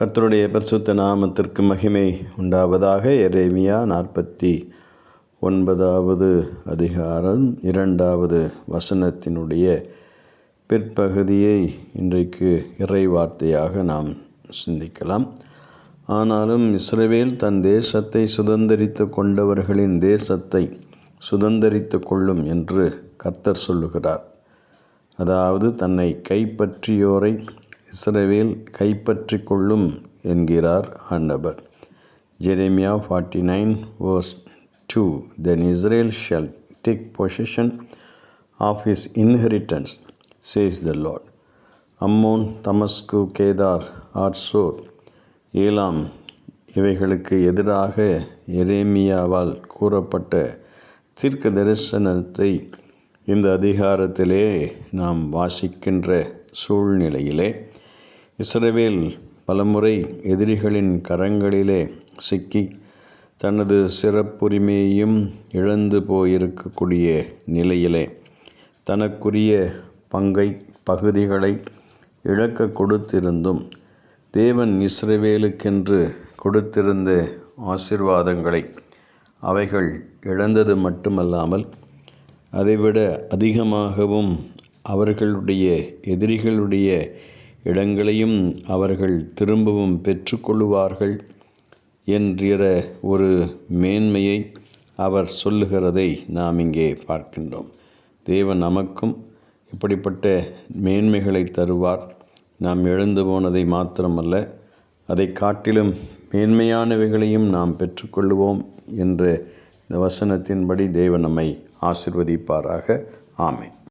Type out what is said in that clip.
கர்த்தருடைய பரிசுத்த நாமத்திற்கு மகிமை உண்டாவதாக எரேமியா நாற்பத்தி ஒன்பதாவது அதிகாரம் இரண்டாவது வசனத்தினுடைய பிற்பகுதியை இன்றைக்கு இறை வார்த்தையாக நாம் சிந்திக்கலாம். ஆனாலும் இஸ்ரவேல் தன் தேசத்தை சுதந்திரித்து கொண்டவர்களின் தேசத்தை சுதந்திரித்து கொள்ளும் என்று கர்த்தர் சொல்லுகிறார். அதாவது தன்னை கைப்பற்றியோரை இஸ்ரவேல் கைப்பற்றி கொள்ளும் என்கிறார் ஆண்டவர். Jeremiah forty nine verse two then Israel shall take possession of his inheritance says the Lord Ammon தமஸ்கு Kedar ஆட்சோர் ஏலாம் இவைகளுக்கு எதிராக எரேமியாவால் கூறப்பட்ட தீர்க்க தரிசனத்தை இந்த அதிகாரத்திலே நாம் வாசிக்கின்ற சூழ்நிலையிலே இஸ்ரவேல் பலமுறை எதிரிகளின் கரங்களிலே சிக்கி தனது சிறப்புரிமையையும் இழந்து போயிருக்கக்கூடிய நிலையிலே தனக்குரிய பங்கை பகுதிகளை இழக்க கொடுத்திருந்தும் தேவன் இஸ்ரவேலுக்கென்று கொடுத்திருந்த ஆசிர்வாதங்களை அவைகள் இழந்தது மட்டுமல்லாமல் அதைவிட அதிகமாகவும் அவர்களுடைய எதிரிகளுடைய இடங்களையும் அவர்கள் திரும்பவும் பெற்றுக்கொள்ளுவார்கள் என்கிற ஒரு மேன்மையை அவர் சொல்லுகிறதை நாம் இங்கே பார்க்கின்றோம். தேவன் நமக்கும் இப்படிப்பட்ட மேன்மைகளை தருவார். நாம் எழுந்து போனதை மாத்திரமல்ல அதை காட்டிலும் மேன்மையானவைகளையும் நாம் பெற்றுக்கொள்வோம் என்ற இந்த வசனத்தின்படி தேவன் நம்மை ஆசிர்வதிப்பாராக. ஆமை